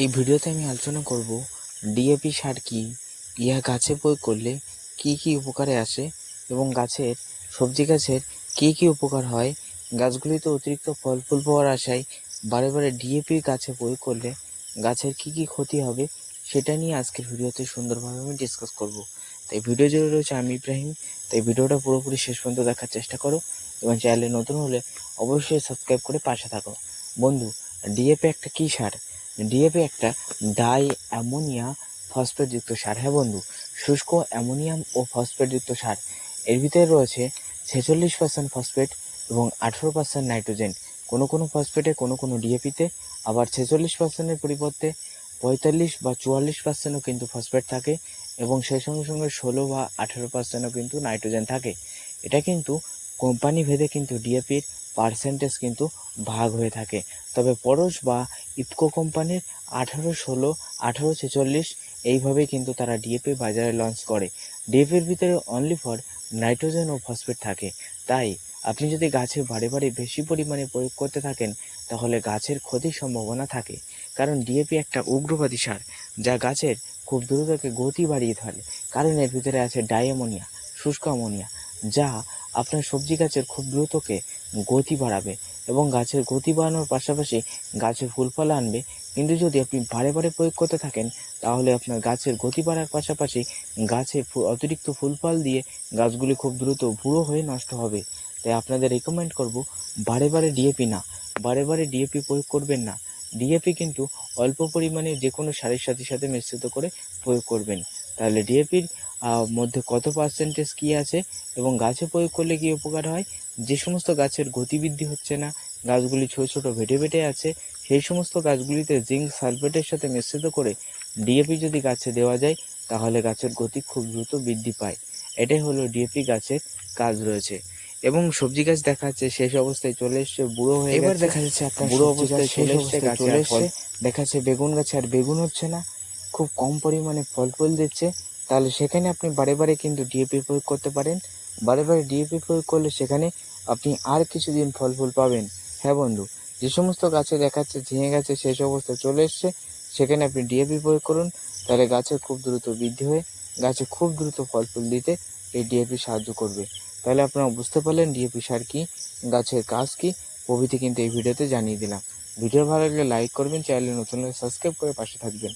এই ভিডিওতে আমি আলোচনা করব ডিএপি সার কি, ইহা গাছে প্রয়োগ করলে কি কি উপকারে আসে এবং গাছের, সবজি গাছের কি কি উপকার হয়। গাছগুলিতে অতিরিক্ত ফল, ফুল পাওয়ার আশায় বারে বারে ডিএপি গাছে প্রয়োগ করলে গাছের কি কি ক্ষতি হবে সেটা নিয়ে আজকের ভিডিওতে সুন্দরভাবে আমি ডিসকাস করব। তাই ভিডিও জুড়ে রয়েছে আমি ইব্রাহিম। তাই ভিডিওটা পুরোপুরি শেষ পর্যন্ত দেখার চেষ্টা করো এবং চ্যানেলে নতুন হলে অবশ্যই সাবস্ক্রাইব করে পাশে থাকো। বন্ধু ডিএপি একটা কী সার? ডিএপি একটা ডাই অ্যামোনিয়া ফসফেটযুক্ত সার। হ্যাঁ বন্ধু, শুষ্ক অ্যামোনিয়াম ও ফসফেটযুক্ত সার। এর ভিতরে রয়েছে ছেচল্লিশ পার্সেন্ট ফসফেট এবং আঠেরো পার্সেন্ট নাইট্রোজেন। কোনো কোনো ফসফেটে, কোনো কোনো ডিএপিতে আবার ছেচল্লিশ পার্সেন্টের পরিবর্তে পঁয়তাল্লিশ বা চুয়াল্লিশ পার্সেন্টও কিন্তু ফসফেট থাকে এবং সেই সঙ্গে সঙ্গে ষোলো বা আঠেরো পার্সেন্টও কিন্তু নাইট্রোজেন থাকে। এটা কিন্তু কোম্পানি ভেদে কিন্তু ডিএপির পার্সেন্টেজ কিন্তু ভাগ হয়ে থাকে। তবে পরশ বা ইফকো কোম্পানির আঠারো, ষোলো, আঠারো, ছেচল্লিশ এইভাবেই কিন্তু তারা ডিএপি বাজারে লঞ্চ করে। ডিএপির ভিতরে অনলি ফর নাইট্রোজেন ও ফসফেট থাকে। তাই আপনি যদি গাছে বারে বারে বেশি পরিমাণে প্রয়োগ করতে থাকেন, তাহলে গাছের ক্ষতির সম্ভাবনা থাকে। কারণ ডিএপি একটা উগ্রবাদী সার, যা গাছের খুব দ্রুতকে গতি বাড়িয়ে ধরে। কারণ এর ভিতরে আছে ডাইঅ্যামোনিয়া শুষ্ক অ্যামোনিয়া, যা আপনার সবজি গাছের খুব দ্রুতকে গতি বাড়াবে এবং গাছের গতি বাড়ানোর পাশাপাশি গাছে ফুল ফল আনবে। কিন্তু যদি আপনি বারে বারে প্রয়োগ করতে থাকেন, তাহলে আপনার গাছের গতি বাড়ার পাশাপাশি গাছে অতিরিক্ত ফুল ফল দিয়ে গাছগুলি খুব দ্রুত বুড়ো হয়ে নষ্ট হবে। তাই আপনাদের রেকমেন্ড করব, বারে বারে ডিএপি না। বারে বারে ডিএপি প্রয়োগ করবেন না। ডিএপি কিন্তু অল্প পরিমাণে যে কোনো সারের সাথে সাথে মিশ্রিত করে প্রয়োগ করবেন। তাহলে ডিএপির মধ্যে কত পার্সেন্টেজ কী আছে এবং গাছে প্রয়োগ করলে কী উপকার হয়? যে সমস্ত গাছের গতিবৃদ্ধি হচ্ছে না গাছগুলি ছোট ছোট ভেটে ভেটে আছে সেই সমস্ত গাছগুলিতে জিঙ্ক সালফেটের সাথে মিশ্রিত করে ডিএপি যদি গাছে দেওয়া যায় তাহলে গাছের গতি খুব দ্রুত বৃদ্ধি পায়। এটাই হলো ডিএপি গাছের কাজ রয়েছে। এবং সবজি গাছ দেখা যাচ্ছে শেষ অবস্থায় চলে এসছে বুড়ো হয়ে এবার দেখা যাচ্ছে আপনার বুড়ো অবস্থায় চলে এসছে গাছে চলে এসছে। দেখা যাচ্ছে বেগুন গাছে আর বেগুন হচ্ছে না। খুব কম পরিমাণে ফল ফুল দিচ্ছে, তাহলে সেখানে আপনি বারে বারে কিন্তু ডিএপি প্রয়োগ করতে পারেন। বারে বারে ডিএপি প্রয়োগ করলে সেখানে আপনি আর কিছুদিন ফল ফুল পাবেন। হ্যাঁ বন্ধু, যে সমস্ত গাছে দেখাচ্ছে, ঝিঙে গাছে শেষ অবস্থায় চলে এসছে, সেখানে আপনি ডিএপি প্রয়োগ করুন, তাহলে গাছে খুব দ্রুত বৃদ্ধি হয়ে, গাছে খুব দ্রুত ফল ফুল দিতে এই ডিএপি সাহায্য করবে। তাহলে আপনারা বুঝতে পারলেন ডিএপি সার কী, গাছের কাজ কী, প্রভৃতি কিন্তু এই ভিডিওতে জানিয়ে দিলাম। ভিডিও ভালো লাগলে লাইক করবেন, চ্যানেলে নতুন সাবস্ক্রাইব করে পাশে থাকবেন।